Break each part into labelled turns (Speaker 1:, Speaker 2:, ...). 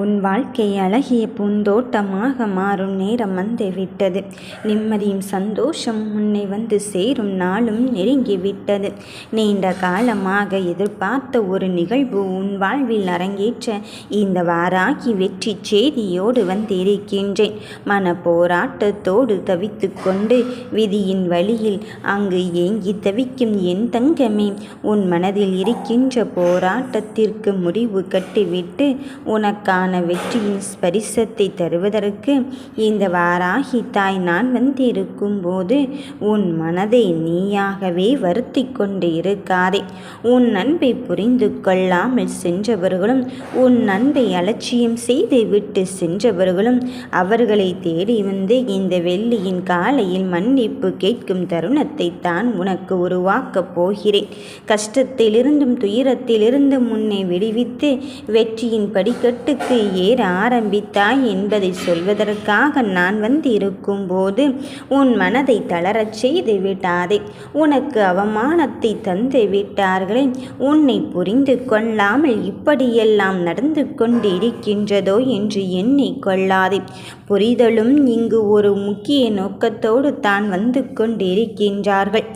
Speaker 1: உன் வாழ்க்கை அழகிய பூந்தோட்டமாக மாறும் நேரம் வந்து விட்டது நிம்மதியும் சந்தோஷம் உன்னை வந்து சேரும் நாளும் நெருங்கிவிட்டது. நீண்ட காலமாக எதிர்பார்த்த ஒரு நிகழ்வு உன் வாழ்வில் அரங்கேற்ற இந்த வாராகி வெற்றி செய்தியோடு வந்திருக்கின்றேன். மன போராட்டத்தோடு தவித்து கொண்டு விதியின் வழியில் அங்கு ஏங்கி தவிக்கும் என் தங்கமே உன் மனதில் இருக்கின்ற போராட்டத்திற்கு முடிவு கட்டிவிட்டு உனக்கான உனக்கான வெற்றியின் ஸ்பரிசத்தை தருவதற்கு இந்த வாராகி தாய் நான் வந்திருக்கும் போது உன் மனதை நீயாகவே வருத்தி கொண்டு இருக்காதே. உன் அன்பை புரிந்து கொள்ளாமல் சென்றவர்களும் உன் அன்பை அலட்சியம் செய்து விட்டு சென்றவர்களும் அவர்களை தேடி வந்து இந்த வெள்ளியின் காலையில் மன்னிப்பு கேட்கும் தருணத்தை தான் உனக்கு உருவாக்கப் போகிறேன். கஷ்டத்திலிருந்தும் துயரத்திலிருந்தும் முன்னே விடுவித்து வெற்றியின் படிக்கட்டுக்கு வாழ்க்கை ஏற ஆரம்பித்தாய் என்பதை சொல்வதற்காக நான் வந்து இருக்கும்போது உன் மனதை தளரச் செய்து விட்டாதே. உனக்கு அவமானத்தை தந்து விட்டார்களே. உன்னை புரிந்து கொள்ளாமல் இப்படியெல்லாம் நடந்து கொண்டிருக்கின்றதோ என்று எண்ணி கொள்ளாதே. புரிதலும் இங்கு ஒரு முக்கிய நோக்கத்தோடு தான் வந்து கொண்டிருக்கின்றார்கள்.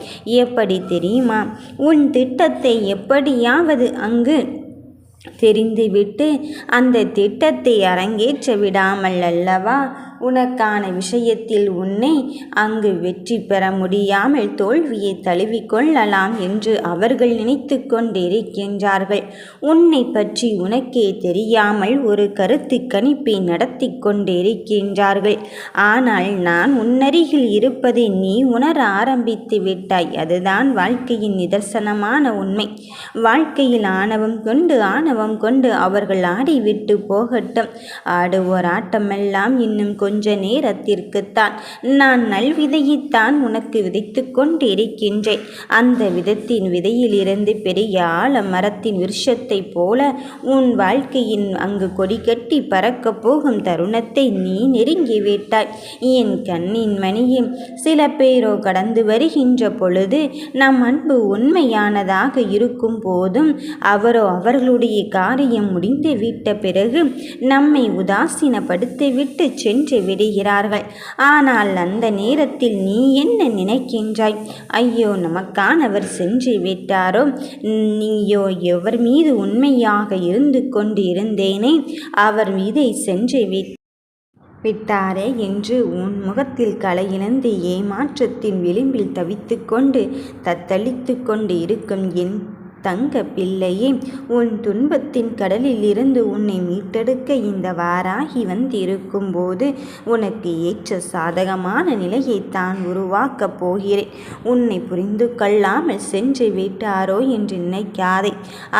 Speaker 1: எப்படி தெரியுமா? உன் திட்டத்தை எப்படியாவது அங்கு தெரிந்துவிட்டு அந்த திட்டத்தை அரங்கேற்ற விடாமல் அல்லவா? உனக்கான விஷயத்தில் உன்னை அங்கு வெற்றி பெற முடியாமல் தோல்வியை தழுவிக்கொள்ளலாம் என்று அவர்கள் நினைத்து கொண்டிருக்கின்றார்கள். உன்னை பற்றி உனக்கே தெரியாமல் ஒரு கருத்து கணிப்பை நடத்தி கொண்டிருக்கின்றார்கள். ஆனால் நான் உன்னருகில் இருப்பதை நீ உணர ஆரம்பித்து விட்டாய். அதுதான் வாழ்க்கையின் நிதர்சனமான உண்மை. வாழ்க்கையில் ஆணவம் கொண்டு ஆணவம் கொண்டு அவர்கள் ஆடிவிட்டு போகட்டும். ஆடுவோர் ஆட்டமெல்லாம் இன்னும் கொஞ்ச நேரத்திற்குத்தான். நான் நல்விதையைத்தான் உனக்கு விதைத்து கொண்டிருக்கின்றேன். அந்த விதத்தின் விதையிலிருந்து பெரிய ஆழ மரத்தின் விருஷத்தைப் போல உன் வாழ்க்கையின் அங்கு கொடி கட்டி பறக்கப் போகும் தருணத்தை நீ நெருங்கிவிட்டாய் என் கண்ணின் மணியும் சில பேரோ கடந்து வருகின்ற பொழுது நம் அன்பு உண்மையானதாக இருக்கும் போதும் அவரோ அவர்களுடைய காரியம் முடிந்து விட்ட பிறகு நம்மை உதாசீனப்படுத்திவிட்டு சென்று சென்று விடுகிறார்கள். ஆனால் அந்த நேரத்தில் நீ என்ன நினைக்கின்றாய்? ஐயோ நமக்கானவர் சென்று விட்டாரோ? நீயோ எவர் மீது உண்மையாக இருந்து கொண்டு இருந்தேனே அவர் மீதை சென்று விட்டு விட்டாரே என்று உன் முகத்தில் களையிழந்து ஏமாற்றத்தின் விளிம்பில் தவித்து கொண்டு தத்தளித்து கொண்டு இருக்கும் என் தங்க பிள்ளையே உன் துன்பத்தின் கடலில் இருந்து உன்னை மீட்டெடுக்க இந்த வாராகி வந்திருக்கும் போது உனக்கு ஏற்ற சாதகமான நிலையை தான் உருவாக்கப் போகிறேன். உன்னை புரிந்து கொள்ளாமல் சென்று விட்டாரோ என்று நினைக்காதே.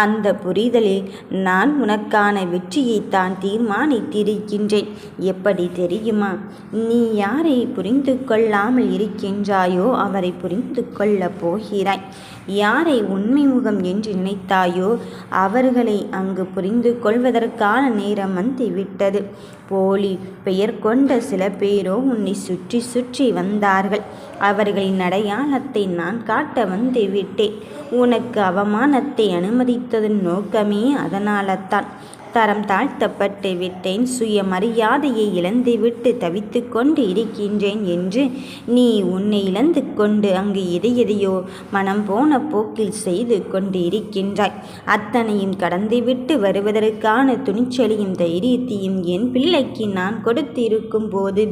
Speaker 1: அந்த புரிதலில் நான் உனக்கான வெற்றியை தான் தீர்மானித்திருக்கின்றேன். எப்படி தெரியுமா? நீ யாரை புரிந்து கொள்ளாமல் இருக்கின்றாயோ அவரை புரிந்து கொள்ளப் போகிறாய். யாரை உண்மை முகம் என்று நினைத்தாயோ அவர்களை அங்கு புரிந்து கொள்வதற்கான நேரம் வந்துவிட்டது. போலி பெயர் கொண்ட சில பேரோ உன்னை சுற்றி சுற்றி வந்தார்கள். அவர்களின் அடையாளத்தை நான் காட்ட வந்து விட்டேன் உனக்கு அவமானத்தை அனுமதித்ததன் நோக்கமே அதனால்தான் தரம் தாழ்த்தப்பட்டு விட்டேன். சுயமரியாதையை இழந்துவிட்டு தவித்து கொண்டு இருக்கின்றேன் என்று நீ உன்னை இழந்து கொண்டு அங்கு எதையெதையோ மனம் போன போக்கில் செய்து கொண்டு இருக்கின்றாய். அத்தனையும் கடந்துவிட்டு வருவதற்கான துணிச்சலையும் தைரியத்தையும் என் பிள்ளைக்கு நான் கொடுத்திருக்கும் போது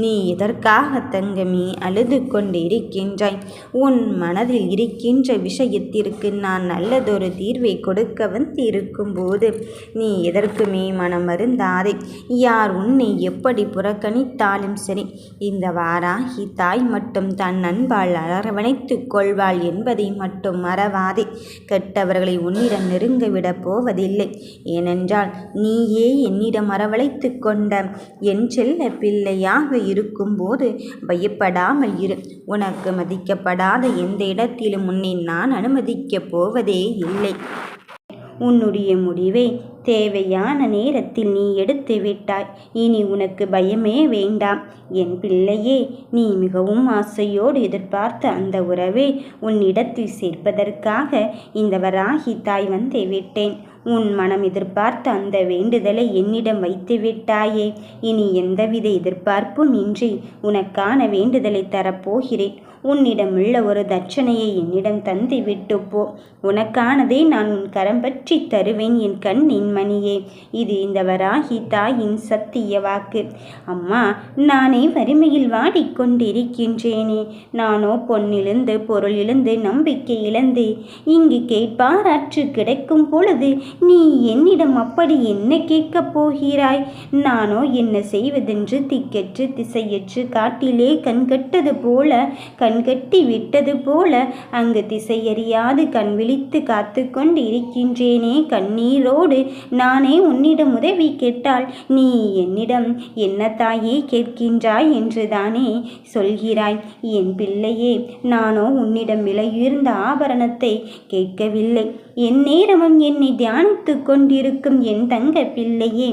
Speaker 1: நீ இதற்காக தங்கமே அழுது கொண்டு இருக்கின்றாய்? உன் மனதில் இருக்கின்ற விஷயத்திற்கு நான் நல்லதொரு தீர்வை கொடுக்க வந்து இருக்கும்போது நீ எதற்குமே மனம் வருந்தாதே? யார் உன்னை எப்படி புறக்கணித்தாலும் சரி இந்த வாராகி தாய் மட்டும் தன் அன்பால் அரவணைத்து கொள்வாள் என்பதை மட்டும் மறவாதே. கெட்டவர்களை உன்னிடம் நெருங்க விட போவதில்லை. ஏனென்றால் நீயே என்னிடம் அரவழைத்து கொண்ட என் செல்ல பிள்ளையாக இருக்கும்போது பயப்படாமல் இரு. உனக்கு மதிக்கப்படாத எந்த இடத்திலும் உன்னை நான் அனுமதிக்கப் போவதே இல்லை. உன்னுடைய முடிவை தேவையான நேரத்தில் நீ எடுத்து விட்டாய். இனி உனக்கு பயமே வேண்டாம். என் பிள்ளையே நீ மிகவும் ஆசையோடு எதிர்பார்த்த அந்த உறவை உன்னிடத்தில் சேர்ப்பதற்காக இந்த வராகி தாய் வந்து விட்டேன். உன் மனம் எதிர்பார்த்த அந்த வேண்டுதலை என்னிடம் வைத்து விட்டாயே. இனி எந்தவித எதிர்பார்ப்பும் இன்றி உனக்கான வேண்டுதலை தரப்போகிறேன். உன்னிடமுள்ள ஒரு தட்சணையை என்னிடம் தந்து விட்டு போ. உனக்கானதை நான் உன் கரம் பற்றி தருவேன் என் கண்ணின் மணியே. இது இந்த வராகி தாயின் சத்திய வாக்கு. அம்மா நானே வறுமையில் வாடிக்கொண்டிருக்கின்றேனே. நானோ பொன்னிலிருந்து பொருளிலிருந்து நம்பிக்கை இழந்து இங்கு கேட்பாராற்று கிடைக்கும் பொழுது நீ என்னிடம் அப்படி என்ன கேட்கப் போகிறாய்? நானோ என்ன செய்வதென்று திக்கற்று திசையற்று காட்டிலே கண்கட்டது போல கண்கட்டி விட்டது போல அங்கு திசையறியாது கண் விழித்து காத்து கொண்டு இருக்கின்றேனே கண்ணீரோடு நானே உன்னிடம் உதவி கேட்டால் நீ என்னிடம் என்ன தாயே கேட்கின்றாய் என்று தானே சொல்கிறாய். என் பிள்ளையே நானோ உன்னிடம் விலையுயர்ந்த ஆபரணத்தை கேட்கவில்லை. என் நேரமும் என்னை தியானித்து கொண்டிருக்கும் என் தங்க பிள்ளையே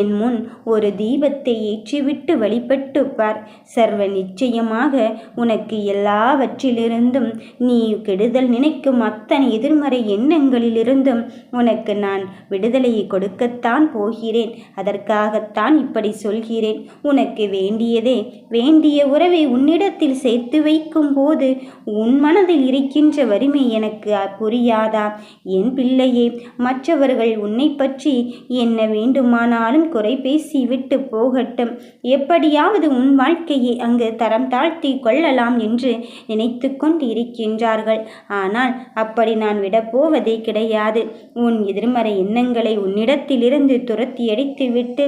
Speaker 1: என் முன் ஒரு தீபத்தை ஏற்றிவிட்டு வழிபட்டு பார் சர்வ நிச்சயமாக உனக்கு எல்லாவற்றிலிருந்தும் நீ கெடுதல் நினைக்கும் அத்தனை எதிர்மறை எண்ணங்களிலிருந்தும் உனக்கு நான் விடுதலையை கொடுக்கத்தான் போகிறேன். அதற்காகத்தான் இப்படி சொல்கிறேன். உனக்கு வேண்டியதே வேண்டிய உறவை உன்னிடத்தில் சேர்த்து வைக்கும் போது உன் மனதில் இருக்கின்ற வறுமை எனக்கு புரியாதா? என் பிள்ளையே மற்றவர்கள் உன்னை பற்றி என்ன வேண்டுமானாலும் யாரும் குறை பேசி விட்டு போகட்டும். எப்படியாவது உன் வாழ்க்கையை அங்கு தரம் தாழ்த்தி கொள்ளலாம் என்று நினைத்து கொண்டிருக்கின்றார்கள். ஆனால் அப்படி நான் விடப்போவதே கிடையாது. உன் எதிர்மறை எண்ணங்களை உன்னிடத்திலிருந்து துரத்தி அடித்துவிட்டு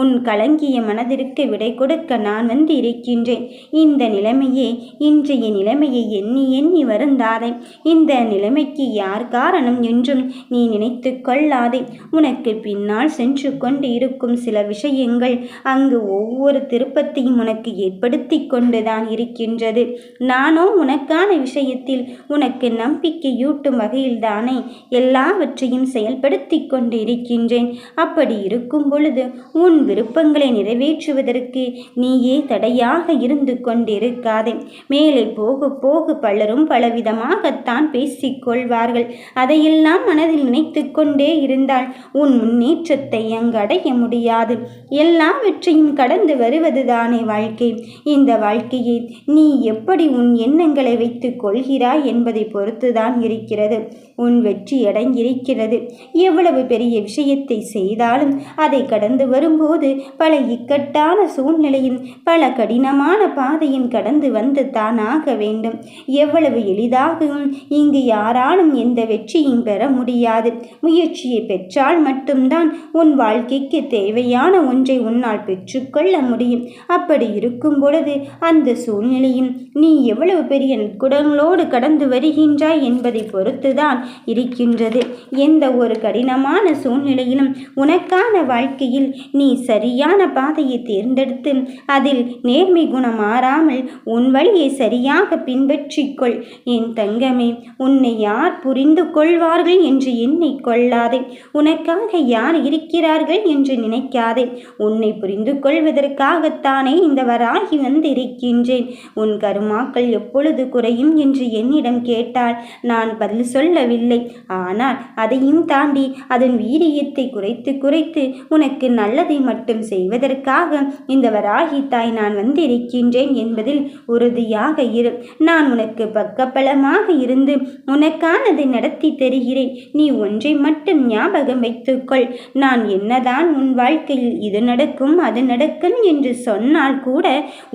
Speaker 1: உன் கலங்கிய மனதிற்கு விடை கொடுக்க நான் வந்து இருக்கின்றேன் இந்த நிலைமையே இன்றைய நிலைமையை எண்ணி எண்ணி வருந்தாதே. இந்த நிலைமைக்கு யார் காரணம் என்றும் நீ நினைத்து கொள்ளாதே. உனக்கு பின்னால் சென்று கொண்டு இருக்கும் சில விஷயங்கள் அங்கு ஒவ்வொரு திருப்பத்தையும் உனக்கு ஏற்படுத்தி கொண்டுதான் இருக்கின்றது. நானோ உனக்கான விஷயத்தில் உனக்கு நம்பிக்கையூட்டும் வகையில் தானே எல்லாவற்றையும் செயல்படுத்தி கொண்டு இருக்கின்றேன். அப்படி இருக்கும் பொழுது உன் விருப்பங்களை நிறைவேற்றுவதற்கு நீயே தடையாக இருந்து கொண்டிருக்காதே. மேலே போக போக பலரும் பலவிதமாகத்தான் பேசிக்கொள்வார்கள் அதையெல்லாம் மனதில் நினைத்து கொண்டே இருந்தால் உன் முன்னேற்றத்தை அங்கடைய அடைய முடியாது. எல்லாவற்றையும் கடந்து வருவதுதானே வாழ்க்கை. இந்த வாழ்க்கையை நீ எப்படி உன் எண்ணங்களை வைத்துக் கொள்கிறாய் என்பதை பொறுத்துதான் இருக்கிறது. உன் வெற்றி அடங்கியிருக்கிறது. எவ்வளவு பெரிய விஷயத்தை செய்தாலும் அதை கடந்து வரும்போது பல இக்கட்டான சூழ்நிலையும் பல கடினமான பாதையும் கடந்து வந்து தானாக வேண்டும். எவ்வளவு எளிதாகவும் இங்கு யாராலும் எந்த வெற்றியும் பெற முடியாது. முயற்சியை பெற்றால் மட்டும்தான் உன் வாழ்க்கைக்கு தேவையான ஒன்றை உன்னால் பெற்றுக்கொள்ள முடியும். அப்படி இருக்கும் பொழுது அந்த சூழ்நிலையும் நீ எவ்வளவு பெரிய குடங்களோடு கடந்து வருகின்றாய் என்பதை பொறுத்துதான் இருக்கின்றது. எந்த ஒரு கடினமான சூழ்நிலையிலும் உனக்கான வாழ்க்கையில் நீ சரியான பாதையை தேர்ந்தெடுத்து அதில் நேர்மை குணம் மாறாமல் உன் வழியை சரியாக பின்பற்றிக்கொள். என் தங்கமே உன்னை யார் புரிந்து கொள்வார்கள் என்று எண்ணி கொள்ளாதே. உனக்காக யார் இருக்கிறார்கள் என்று நினைக்காதே. உன்னை புரிந்து கொள்வதற்காகத்தானே இந்த வராகி வந்திருக்கின்றேன். உன் கருமாக்கள் எப்பொழுது குறையும் என்று என்னிடம் கேட்டால் நான் பதில் சொல்லவில்லை. ஆனால் அதையும் தாண்டி அதன் வீரியத்தை குறைத்து குறைத்து உனக்கு நல்லதை மட்டும் செய்வதற்காக இந்த வராகி தாய் நான் வந்திருக்கின்றேன் என்பதில் உறுதியாக இரு. நான் உனக்கு பக்கப்பலமாக இருந்து உனக்கானதை நடத்தி தருகிறேன். நீ ஒன்றை மட்டும் ஞாபகம் வைத்துக்கொள். நான் என்னதான் உன் வாழ்க்கையில் இது நடக்கும் அது நடக்கும் என்று சொன்னால் கூட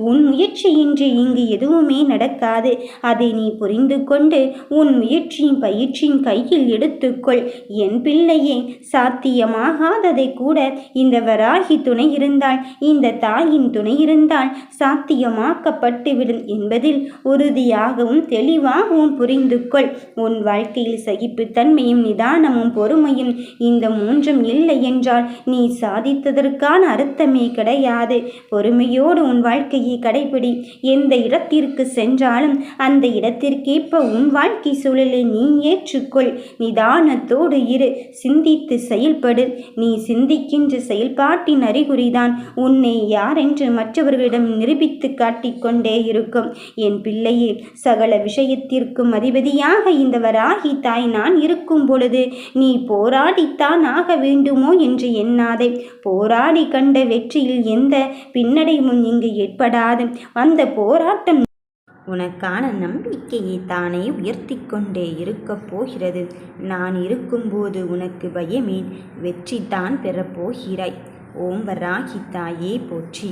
Speaker 1: உன் முயற்சியின்றி இங்கு எதுவுமே நடக்காது. அதை நீ புரிந்து கொண்டு உன் முயற்சியின் பயிற்சியின் கையில் எடுத்துக்கொள். என் பிள்ளையே சாத்தியமாகாததை கூட இந்த வராகி துணை இருந்தால் இந்த தாயின் துணை இருந்தால் சாத்தியமாக்கப்பட்டுவிடும் என்பதில் உறுதியாகவும் தெளிவாகவும் புரிந்து கொள். உன் வாழ்க்கையில் சகிப்புத்தன்மையும் நிதானமும் பொறுமையும் இந்த மூன்றும் இல்லை என்றால் நீ சாதித்ததற்கான அர்த்தமே கிடையாது. பொறுமையோடு உன் வாழ்க்கையை கடைபிடி. எந்த இடத்திற்கு சென்றாலும் அந்த இடத்திற்கேற்ப உன் வாழ்க்கை சூழலை நீ ஏற்றுக்கொள். நிதானத்தோடு இரு. சிந்தித்து செயல்படு. நீ சிந்திக்கின்ற செயல்பாட்டின் அறிகுறிதான் உன்னை யாரென்று மற்றவர்களிடம் நிரூபித்து காட்டிக்கொண்டே இருக்கும். என் பிள்ளையே சகல விஷயத்திற்கும் அதிபதியாக இந்த வராகி தாய் நான் இருக்கும் பொழுது நீ போராடித்தான் ஆக வேண்டுமோ என்று எண்ணாதே. போராடி கண்ட வெற்றியில் எந்த பின்னடைவும் இங்கு ஏற்படாது. அந்த போராட்டம் உனக்கான நம்பிக்கையை தானே உயர்த்தி கொண்டே இருக்கப் போகிறது. நான் இருக்கும்போது உனக்கு பயமேன் வெற்றி தான் பெறப்போகிறாய் ஓம் வராகி தாயே போற்றி.